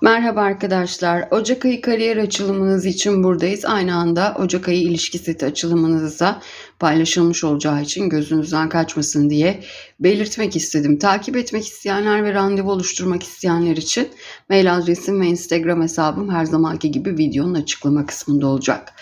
Merhaba arkadaşlar. Ocak ayı kariyer açılımınız için buradayız. Aynı anda Ocak ayı ilişki seti açılımınızda paylaşılmış olacağı için gözünüzden kaçmasın diye belirtmek istedim. Takip etmek isteyenler ve randevu oluşturmak isteyenler için mail adresim ve Instagram hesabım her zamanki gibi videonun açıklama kısmında olacak.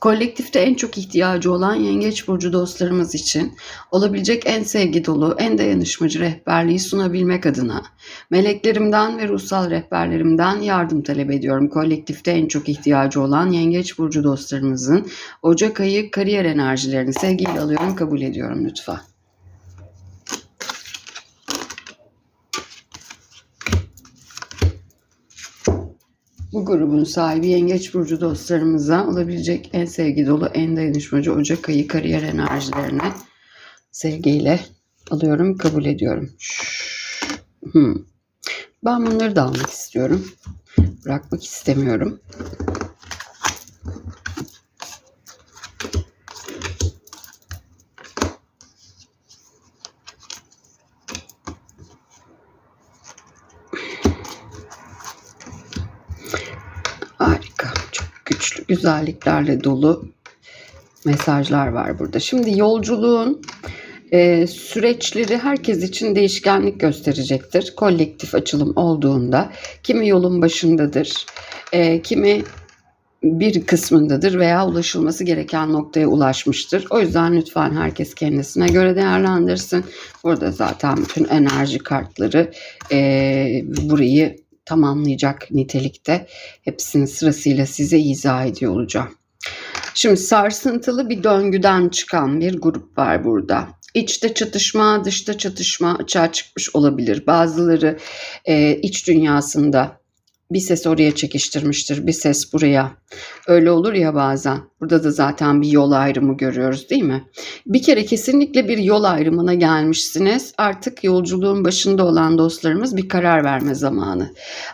Kolektifte en çok ihtiyacı olan Yengeç Burcu dostlarımız için olabilecek en sevgi dolu, en dayanışmacı rehberliği sunabilmek adına meleklerimden ve ruhsal rehberlerimden yardım talep ediyorum. Kolektifte en çok ihtiyacı olan Yengeç Burcu dostlarımızın Ocak ayı kariyer enerjilerini sevgiyle alıyorum, kabul ediyorum lütfen. Bu grubun sahibi Yengeç Burcu dostlarımıza olabilecek en sevgi dolu, en dayanışmacı Ocak ayı kariyer enerjilerini sevgiyle alıyorum, kabul ediyorum. Hmm. Ben bunları da almak istiyorum. Bırakmak istemiyorum. Harika. Çok güzelliklerle dolu mesajlar var burada. Şimdi yolculuğun e, süreçleri herkes için değişkenlik gösterecektir. Kolektif açılım olduğunda kimi yolun başındadır, e, kimi bir kısmındadır veya ulaşılması gereken noktaya ulaşmıştır. O yüzden lütfen herkes kendisine göre değerlendirsin. Burada zaten bütün enerji kartları e, burayı tamamlayacak nitelikte. Hepsini sırasıyla size izah ediyor olacağım. Şimdi sarsıntılı bir döngüden çıkan bir grup var burada. İçte çatışma, dışta çatışma açığa çıkmış olabilir. Bazıları e, iç dünyasında bir ses oraya çekiştirmiştir, bir ses buraya. Öyle olur ya bazen. Burada da zaten bir yol ayrımı görüyoruz değil mi? Bir kere kesinlikle bir yol ayrımına gelmişsiniz. Artık yolculuğun başında olan dostlarımız bir karar verme zamanı.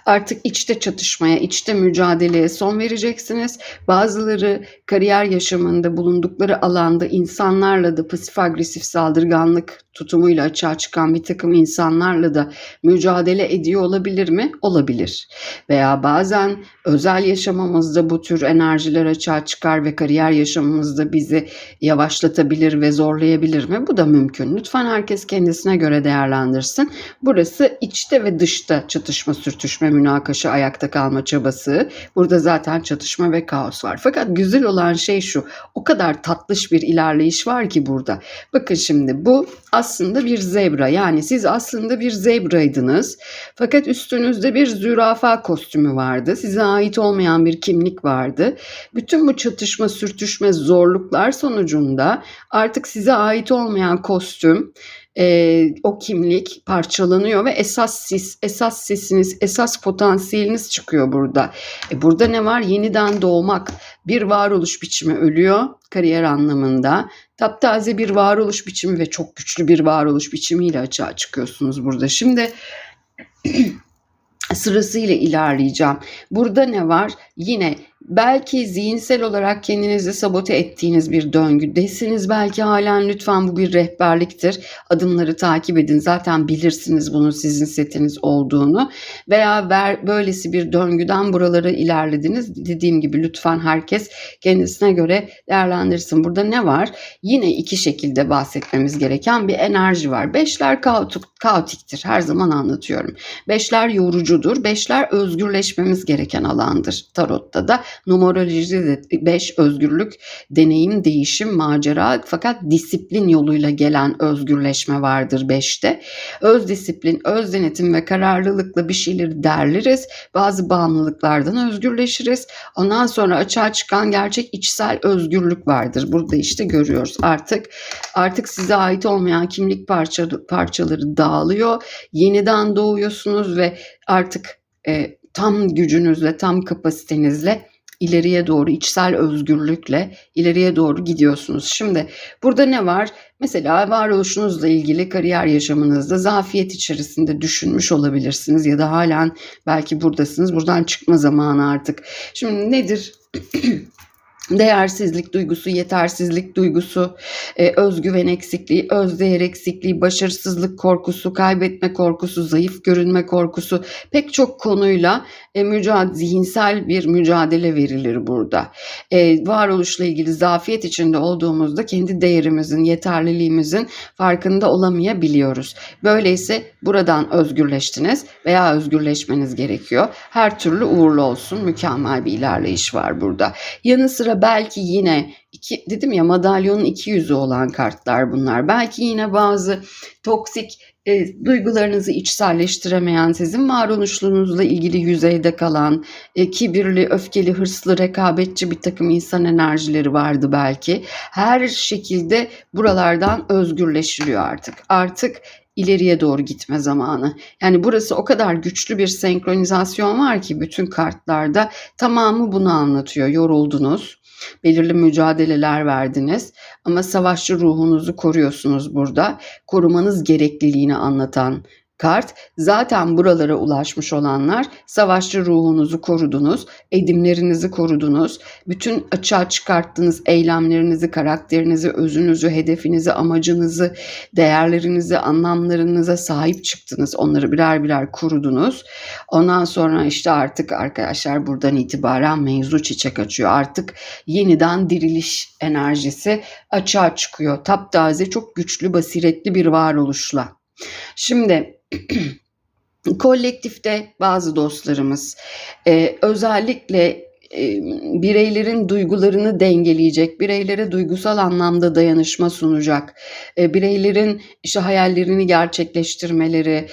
Artık içte çatışmaya, içte mücadeleye son vereceksiniz. Bazıları kariyer yaşamında bulundukları alanda insanlarla da pasif agresif saldırganlık tutumuyla açığa çıkan bir takım insanlarla da mücadele ediyor olabilir mi? Olabilir. Veya bazen özel yaşamımızda bu tür enerjiler açığa çıkar ve kariyer yaşamımızda bizi yavaşlatabilir ve zorlayabilir mi? Bu da mümkün. Lütfen herkes kendisine göre değerlendirsin. Burası içte ve dışta çatışma, sürtüşme, münakaşa, ayakta kalma çabası. Burada zaten çatışma ve kaos var. Fakat güzel olan şey şu. O kadar tatlış bir ilerleyiş var ki burada. Bakın şimdi bu aslında bir zebra. Yani siz aslında bir zebraydınız. Fakat üstünüzde bir zürafa kostümü vardı. Size ait olmayan bir kimlik vardı. Bütün bu çatışma, sürtüşme, zorluklar sonucunda artık size ait olmayan kostüm, e, o kimlik parçalanıyor ve esas siz, esas sesiniz, esas potansiyeliniz çıkıyor burada. E, burada ne var? Yeniden doğmak, bir varoluş biçimi ölüyor kariyer anlamında. Taptaze bir varoluş biçimi ve çok güçlü bir varoluş biçimiyle açığa çıkıyorsunuz burada. Şimdi sırasıyla ilerleyeceğim. Burada ne var? Yine belki zihinsel olarak kendinizi sabote ettiğiniz bir döngüdesiniz. Belki halen lütfen bu bir rehberliktir. Adımları takip edin. Zaten bilirsiniz bunun sizin setiniz olduğunu. Veya ver, böylesi bir döngüden buralara ilerlediniz. Dediğim gibi lütfen herkes kendisine göre değerlendirsin. Burada ne var? Yine iki şekilde bahsetmemiz gereken bir enerji var. Beşler kaotik, kaotiktir. Her zaman anlatıyorum. Beşler yorucudur. Beşler özgürleşmemiz gereken alandır. Tarotta da numerolojide 5 özgürlük, deneyim, değişim, macera fakat disiplin yoluyla gelen özgürleşme vardır 5'te. Öz disiplin, öz denetim ve kararlılıkla bir şeyleri derleriz. Bazı bağımlılıklardan özgürleşiriz. Ondan sonra açığa çıkan gerçek içsel özgürlük vardır. Burada işte görüyoruz. Artık artık size ait olmayan kimlik parça, parçaları dağılıyor. Yeniden doğuyorsunuz ve artık e, tam gücünüzle, tam kapasitenizle ileriye doğru içsel özgürlükle ileriye doğru gidiyorsunuz. Şimdi burada ne var? Mesela varoluşunuzla ilgili kariyer yaşamınızda zafiyet içerisinde düşünmüş olabilirsiniz ya da halen belki buradasınız. Buradan çıkma zamanı artık. Şimdi nedir? değersizlik duygusu, yetersizlik duygusu, e, özgüven eksikliği, özdeğer eksikliği, başarısızlık korkusu, kaybetme korkusu, zayıf görünme korkusu pek çok konuyla e, mücadele, zihinsel bir mücadele verilir burada. E, varoluşla ilgili zafiyet içinde olduğumuzda kendi değerimizin, yeterliliğimizin farkında olamayabiliyoruz. Böyleyse buradan özgürleştiniz veya özgürleşmeniz gerekiyor. Her türlü uğurlu olsun, mükemmel bir ilerleyiş var burada. Yanı sıra belki yine iki, dedim ya madalyonun iki yüzü olan kartlar bunlar. Belki yine bazı toksik e, duygularınızı içselleştiremeyen, sizin varoluşluğunuzla ilgili yüzeyde kalan, e, kibirli, öfkeli, hırslı, rekabetçi bir takım insan enerjileri vardı belki. Her şekilde buralardan özgürleşiliyor artık. Artık ileriye doğru gitme zamanı. Yani burası o kadar güçlü bir senkronizasyon var ki bütün kartlarda tamamı bunu anlatıyor. Yoruldunuz, belirli mücadeleler verdiniz ama savaşçı ruhunuzu koruyorsunuz burada. Korumanız gerekliliğini anlatan kart. Zaten buralara ulaşmış olanlar savaşçı ruhunuzu korudunuz, edimlerinizi korudunuz, bütün açığa çıkarttığınız eylemlerinizi, karakterinizi, özünüzü, hedefinizi, amacınızı, değerlerinizi, anlamlarınıza sahip çıktınız. Onları birer birer kurudunuz. Ondan sonra işte artık arkadaşlar buradan itibaren mevzu çiçek açıyor. Artık yeniden diriliş enerjisi açığa çıkıyor. Taptaze çok güçlü, basiretli bir varoluşla. Şimdi kolektifte bazı dostlarımız e, özellikle bireylerin duygularını dengeleyecek, bireylere duygusal anlamda dayanışma sunacak, bireylerin işte hayallerini gerçekleştirmeleri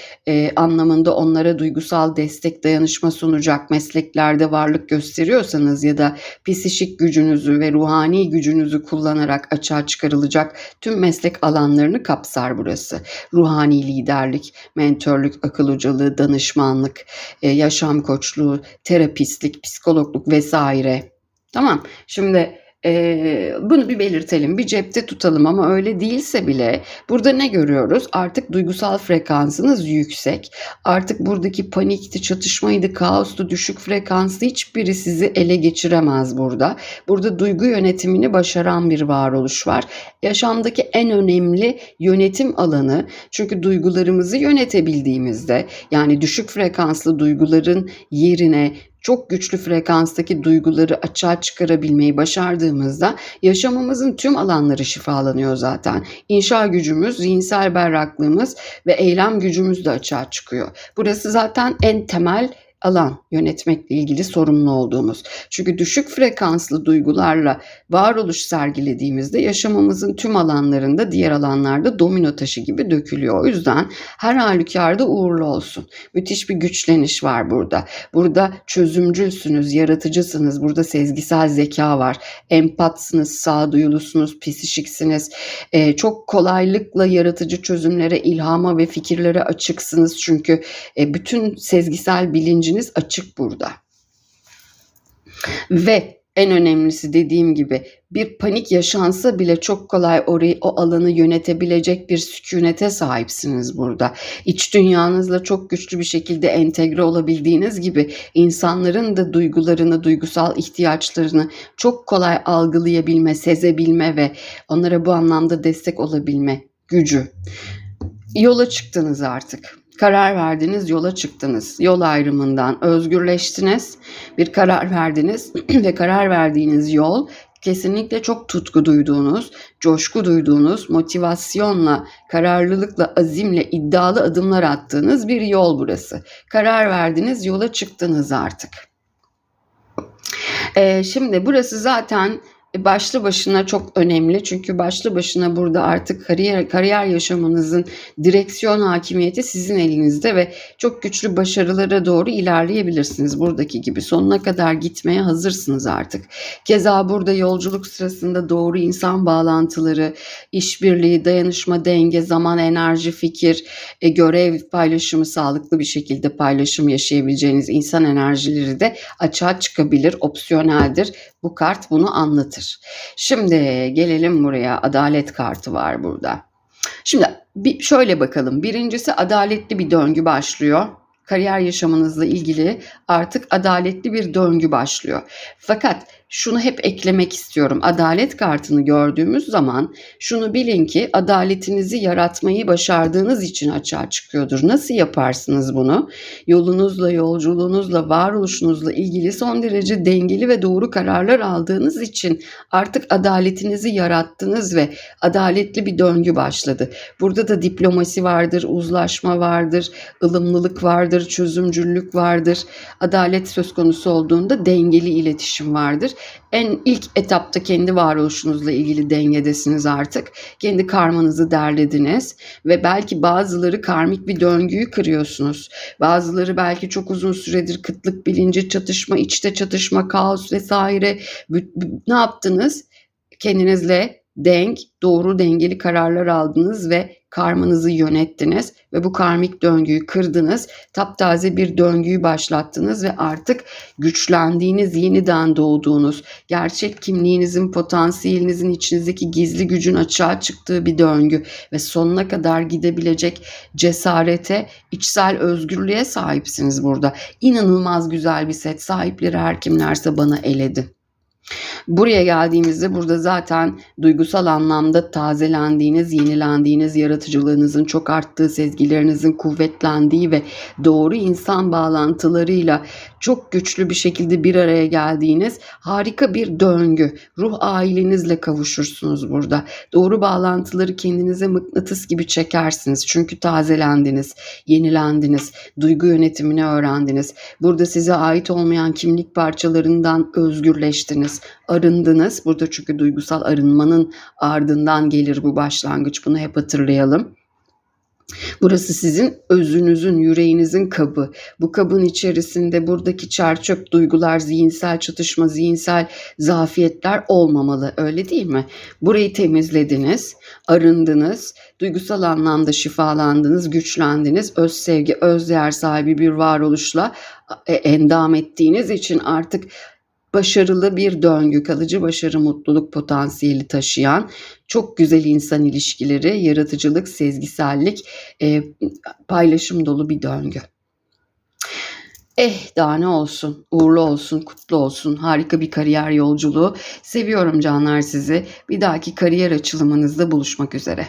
anlamında onlara duygusal destek, dayanışma sunacak mesleklerde varlık gösteriyorsanız ya da psişik gücünüzü ve ruhani gücünüzü kullanarak açığa çıkarılacak tüm meslek alanlarını kapsar burası. Ruhani liderlik, mentörlük, akıl hocalığı, danışmanlık, yaşam koçluğu, terapistlik, psikologluk vesaire vesaire. Tamam. Şimdi e, bunu bir belirtelim, bir cepte tutalım ama öyle değilse bile burada ne görüyoruz? Artık duygusal frekansınız yüksek. Artık buradaki panikti, çatışmaydı, kaostu, düşük frekanslı hiçbiri sizi ele geçiremez burada. Burada duygu yönetimini başaran bir varoluş var. Yaşamdaki en önemli yönetim alanı çünkü duygularımızı yönetebildiğimizde yani düşük frekanslı duyguların yerine çok güçlü frekanstaki duyguları açığa çıkarabilmeyi başardığımızda yaşamımızın tüm alanları şifalanıyor zaten. İnşa gücümüz, zihinsel berraklığımız ve eylem gücümüz de açığa çıkıyor. Burası zaten en temel alan yönetmekle ilgili sorumlu olduğumuz. Çünkü düşük frekanslı duygularla varoluş sergilediğimizde yaşamımızın tüm alanlarında diğer alanlarda domino taşı gibi dökülüyor. O yüzden her halükarda uğurlu olsun. Müthiş bir güçleniş var burada. Burada çözümcülsünüz, yaratıcısınız. Burada sezgisel zeka var. Empatsınız, sağduyulusunuz, psişiksiniz. Ee, çok kolaylıkla yaratıcı çözümlere, ilhama ve fikirlere açıksınız. Çünkü e, bütün sezgisel bilinci bilinciniz açık burada. Ve en önemlisi dediğim gibi bir panik yaşansa bile çok kolay orayı o alanı yönetebilecek bir sükunete sahipsiniz burada. İç dünyanızla çok güçlü bir şekilde entegre olabildiğiniz gibi insanların da duygularını, duygusal ihtiyaçlarını çok kolay algılayabilme, sezebilme ve onlara bu anlamda destek olabilme gücü. Yola çıktınız artık karar verdiniz, yola çıktınız. Yol ayrımından özgürleştiniz. Bir karar verdiniz ve karar verdiğiniz yol kesinlikle çok tutku duyduğunuz, coşku duyduğunuz, motivasyonla, kararlılıkla, azimle, iddialı adımlar attığınız bir yol burası. Karar verdiniz, yola çıktınız artık. Ee, şimdi burası zaten başlı başına çok önemli. Çünkü başlı başına burada artık kariyer kariyer yaşamınızın direksiyon hakimiyeti sizin elinizde ve çok güçlü başarılara doğru ilerleyebilirsiniz. Buradaki gibi sonuna kadar gitmeye hazırsınız artık. Keza burada yolculuk sırasında doğru insan bağlantıları, işbirliği, dayanışma, denge, zaman, enerji, fikir, e, görev paylaşımı, sağlıklı bir şekilde paylaşım yaşayabileceğiniz insan enerjileri de açığa çıkabilir, opsiyoneldir. Bu kart bunu anlatır. Şimdi gelelim buraya. Adalet kartı var burada. Şimdi bir şöyle bakalım. Birincisi adaletli bir döngü başlıyor. Kariyer yaşamınızla ilgili artık adaletli bir döngü başlıyor. Fakat şunu hep eklemek istiyorum. Adalet kartını gördüğümüz zaman şunu bilin ki adaletinizi yaratmayı başardığınız için açığa çıkıyordur. Nasıl yaparsınız bunu? Yolunuzla, yolculuğunuzla, varoluşunuzla ilgili son derece dengeli ve doğru kararlar aldığınız için artık adaletinizi yarattınız ve adaletli bir döngü başladı. Burada da diplomasi vardır, uzlaşma vardır, ılımlılık vardır, çözümcüllük vardır. Adalet söz konusu olduğunda dengeli iletişim vardır. En ilk etapta kendi varoluşunuzla ilgili dengedesiniz artık. Kendi karmanızı derlediniz ve belki bazıları karmik bir döngüyü kırıyorsunuz. Bazıları belki çok uzun süredir kıtlık bilinci, çatışma, içte çatışma, kaos vesaire. Ne yaptınız? Kendinizle denk, doğru dengeli kararlar aldınız ve karmanızı yönettiniz ve bu karmik döngüyü kırdınız. Taptaze bir döngüyü başlattınız ve artık güçlendiğiniz, yeniden doğduğunuz, gerçek kimliğinizin, potansiyelinizin, içinizdeki gizli gücün açığa çıktığı bir döngü ve sonuna kadar gidebilecek cesarete, içsel özgürlüğe sahipsiniz burada. İnanılmaz güzel bir set. Sahipleri her kimlerse bana eledi. Buraya geldiğimizde burada zaten duygusal anlamda tazelendiğiniz, yenilendiğiniz, yaratıcılığınızın çok arttığı, sezgilerinizin kuvvetlendiği ve doğru insan bağlantılarıyla çok güçlü bir şekilde bir araya geldiğiniz harika bir döngü. Ruh ailenizle kavuşursunuz burada. Doğru bağlantıları kendinize mıknatıs gibi çekersiniz. Çünkü tazelendiniz, yenilendiniz, duygu yönetimini öğrendiniz. Burada size ait olmayan kimlik parçalarından özgürleştiniz, arındınız. Burada çünkü duygusal arınmanın ardından gelir bu başlangıç. Bunu hep hatırlayalım. Burası sizin özünüzün, yüreğinizin kabı. Bu kabın içerisinde buradaki çerçöp duygular, zihinsel çatışma, zihinsel zafiyetler olmamalı. Öyle değil mi? Burayı temizlediniz, arındınız, duygusal anlamda şifalandınız, güçlendiniz. Öz sevgi, öz değer sahibi bir varoluşla e, endam ettiğiniz için artık başarılı bir döngü, kalıcı başarı, mutluluk potansiyeli taşıyan çok güzel insan ilişkileri, yaratıcılık, sezgisellik, e, paylaşım dolu bir döngü. Eh daha ne olsun, uğurlu olsun, kutlu olsun, harika bir kariyer yolculuğu. Seviyorum canlar sizi. Bir dahaki kariyer açılımınızda buluşmak üzere.